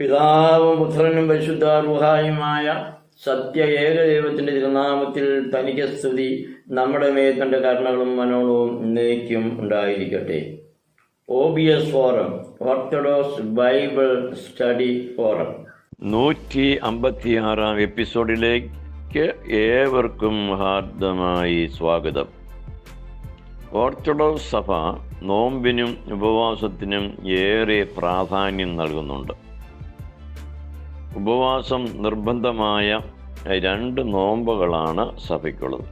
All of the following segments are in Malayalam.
പിതാവും പുത്രനും പരിശുദ്ധ റുഹായുമായ സത്യ ഏകദൈവത്തിന്റെ തിരുനാമത്തിൽ തനിക്ക് സ്തുതി. നമ്മുടെ മേൽ കരുണകളും മനോളവും നീക്കും ഉണ്ടായിരിക്കട്ടെ. O B S Forum Orthodox Bible Study Forum നൂറ്റി അമ്പത്തിയാറാം എപ്പിസോഡിലേക്ക് ഏവർക്കും ഹാർദമായി സ്വാഗതം. ഓർത്തഡോക്സ് സഭ നോമ്പിനും ഉപവാസത്തിനും ഏറെ പ്രാധാന്യം നൽകുന്നുണ്ട്. ഉപവാസം നിർബന്ധമായ രണ്ട് നോമ്പുകളാണ് സഭയ്ക്കുള്ളത്.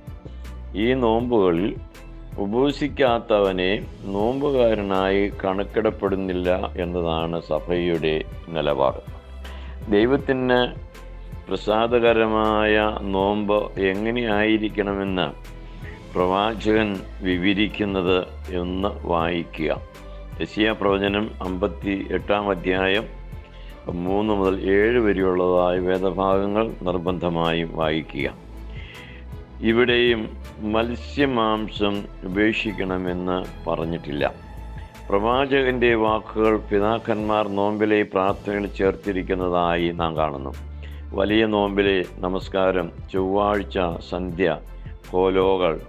ഈ നോമ്പുകളിൽ ഉപവസിക്കാത്തവനെ നോമ്പുകാരനായി കണക്കിടപ്പെടുന്നില്ല എന്നതാണ് സഭയുടെ നിലപാട്. ദൈവത്തിന് പ്രസാദകരമായ നോമ്പ് എങ്ങനെയായിരിക്കണമെന്ന് പ്രവാചകൻ വിവരിക്കുന്നത് എന്ന് വായിക്കുക. യശിയ പ്രവചനം അമ്പത്തി എട്ടാം അധ്യായം മൂന്ന് മുതൽ ഏഴ് വരെയുള്ളതായ വേദഭാഗങ്ങൾ നിർബന്ധമായും വായിക്കുക. ഇവിടെയും മത്സ്യമാംസം ഉപേക്ഷിക്കണമെന്ന് പറഞ്ഞിട്ടില്ല. പ്രവാചകന്റെ വാക്കുകൾ പിതാക്കന്മാർ നോമ്പിലെ പ്രാർത്ഥനയിൽ ചേർത്തിരിക്കുന്നതായി നാം കാണുന്നു. വലിയ നോമ്പിലെ നമസ്കാരം ചൊവ്വാഴ്ച സന്ധ്യ കോലോകൾ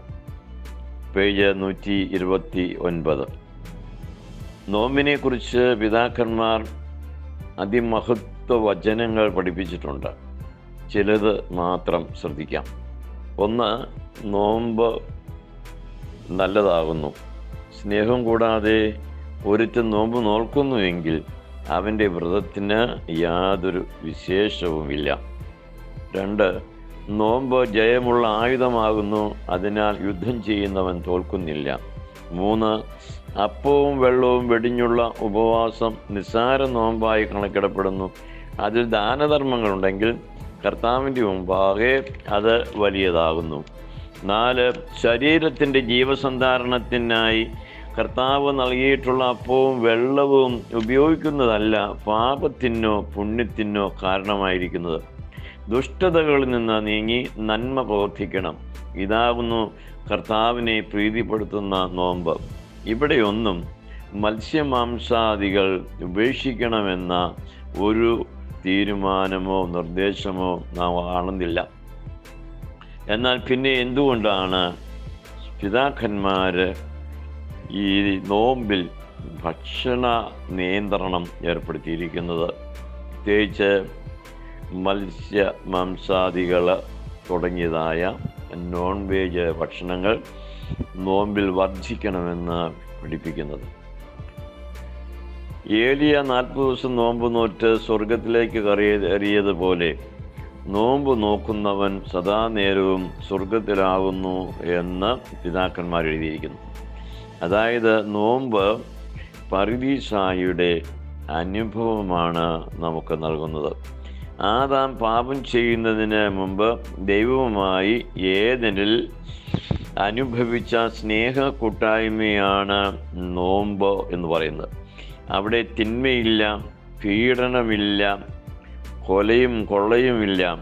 പേജ് നൂറ്റി ഇരുപത്തി ഒൻപത്. നോമ്പിനെക്കുറിച്ച് പിതാക്കന്മാർ അതിമഹത്വ വചനങ്ങൾ പഠിപ്പിച്ചിട്ടുണ്ട്. ചിലത് മാത്രം ശ്രദ്ധിക്കാം. ഒന്ന് നോമ്പ് നല്ലതാകുന്നു. സ്നേഹം കൂടാതെ ഒരുത്തൻ നോമ്പ് നോൽക്കുന്നുവെങ്കിൽ അവന്റെ വ്രതത്തിന് യാതൊരു വിശേഷവുമില്ല. രണ്ട് നോമ്പ് ജയമുള്ള ആയുധമാകുന്നു അതിനാൽ യുദ്ധം ചെയ്യുന്നവൻ തോൽക്കുന്നില്ല. മൂന്ന് അപ്പവും വെള്ളവും വെടിഞ്ഞുള്ള ഉപവാസം നിസ്സാര നോമ്പായി കണക്കിടപ്പെടുന്നു. അതിൽ ദാനധർമ്മങ്ങളുണ്ടെങ്കിൽ കർത്താവിന്റെ മുമ്പാകെ അത് വലിയതാകുന്നു. നാല് ശരീരത്തിന്റെ ജീവസന്ധാരണത്തിനായി കർത്താവ് നൽകിയിട്ടുള്ള അപ്പവും വെള്ളവും ഉപയോഗിക്കുന്നതല്ല പാപത്തിനോ പുണ്യത്തിനോ കാരണമായിരിക്കുന്നത്. ദുഷ്ടതകളിൽ നിന്ന് നീങ്ങി നന്മ പ്രവർത്തിക്കണം. ഇതാകുന്നു കർത്താവിനെ പ്രീതിപ്പെടുത്തുന്ന നോമ്പ്. ഇവിടെയൊന്നും മത്സ്യമാംസാദികൾ ഉപേക്ഷിക്കണമെന്ന ഒരു തീരുമാനമോ നിർദ്ദേശമോ നാം കാണുന്നില്ല എന്നാൽ പിന്നെ എന്തുകൊണ്ടാണ് പിതാക്കന്മാർ ഈ നോമ്പിൽ ഭക്ഷണ നിയന്ത്രണം ഏർപ്പെടുത്തിയിരിക്കുന്നത്? പ്രത്യേകിച്ച് മത്സ്യ മാംസാദികൾ തുടങ്ങിയതായ നോൺ വെജ് ഭക്ഷണങ്ങൾ നോമ്പിൽ വർദ്ധിക്കണമെന്ന് പഠിപ്പിക്കുന്നത്. ഏലിയ നാൽപ്പത് ദിവസം നോമ്പ് നോറ്റ് സ്വർഗത്തിലേക്ക് കയറിയതുപോലെ നോമ്പ് നോക്കുന്നവൻ സദാ നേരവും സ്വർഗത്തിലാകുന്നു എന്ന് പിതാക്കന്മാർ എഴുതിയിരിക്കുന്നു. അതായത് നോമ്പ് പർവീസായുടെ അനുഭവമാണ് നമുക്ക് നൽകുന്നത്. ആദാം പാപം ചെയ്യുന്നതിന് മുമ്പ് ദൈവവുമായി ഏതെനിൽ അനുഭവിച്ച സ്നേഹ കൂട്ടായ്മയാണ് നോമ്പ് എന്ന് പറയുന്നത്. അവിടെ തിന്മയില്ല പീഡനമില്ല കൊലയും കൊള്ളയുമില്ല.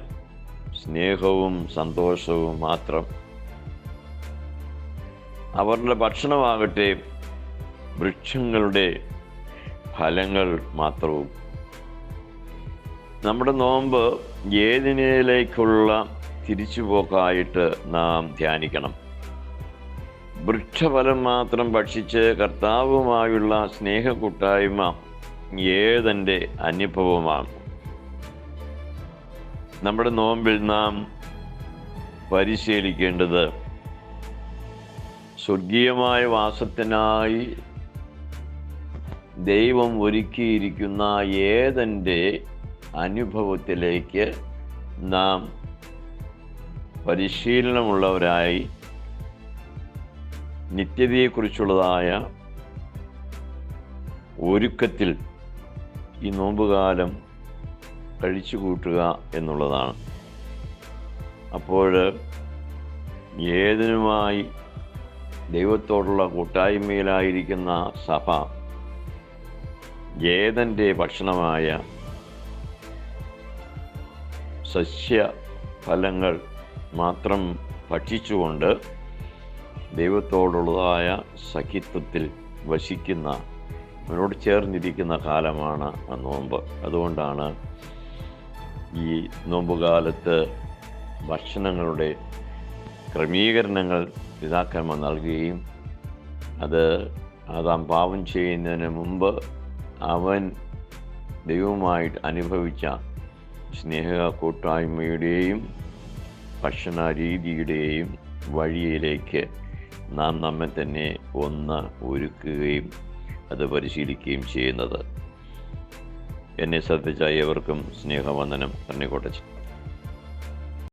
സ്നേഹവും സന്തോഷവും മാത്രം. അവരുടെ ഭക്ഷണമാകട്ടെ വൃക്ഷങ്ങളുടെ ഫലങ്ങൾ മാത്രവും. നമ്മുടെ നോമ്പ് ഏതിനേലേക്കുള്ള തിരിച്ചുപോക്കായിട്ട് നാം ധ്യാനിക്കണം. വൃക്ഷഫലം മാത്രം ഭക്ഷിച്ച് കർത്താവുമായുള്ള സ്നേഹക്കൂട്ടായ്മ ഏതെന്റെ അനുഭവമാണ്? നമ്മുടെ നോമ്പിൽ നാം പരിശീലിക്കേണ്ടത് സ്വർഗീയമായ വാസത്തിനായി ദൈവം ഒരുക്കിയിരിക്കുന്ന ഏതെന്റെ അനുഭവത്തിലേക്ക് നാം പരിശീലനമുള്ളവരായി നിത്യതയെക്കുറിച്ചുള്ളതായ ഒരുക്കത്തിൽ ഈ നോമ്പുകാലം കഴിച്ചു കൂട്ടുക എന്നുള്ളതാണ്. അപ്പോൾ ഏതിനുമായി ദൈവത്തോടുള്ള കൂട്ടായ്മയിലായിരിക്കുന്ന സഭ ഏതന്റെ ഭക്ഷണമായ സസ്യ ഫലങ്ങൾ മാത്രം ഭക്ഷിച്ചുകൊണ്ട് ദൈവത്തോടുള്ളതായ സഖിത്വത്തിൽ വശിക്കുന്ന അവനോട് ചേർന്നിരിക്കുന്ന കാലമാണ് ആ നോമ്പ്. അതുകൊണ്ടാണ് ഈ നോമ്പുകാലത്ത് ഭക്ഷണങ്ങളുടെ ക്രമീകരണങ്ങൾ പിതാക്കന്മ നൽകുകയും അത് അതാം പാപം ചെയ്യുന്നതിന് മുമ്പ് അവൻ ദൈവമായിട്ട് അനുഭവിച്ച സ്നേഹ കൂട്ടായ്മയുടെയും ഭക്ഷണ രീതിയുടെയും വഴിയിലേക്ക് നാം നമ്മെ തന്നെ ഒന്ന് ഒരുക്കുകയും അത് പരിശീലിക്കുകയും ചെയ്യുന്നത്. എന്നെ ശ്രദ്ധിച്ച ഏവർക്കും സ്നേഹവന്ദനം കണ്ണിക്കോട്ടച്ചു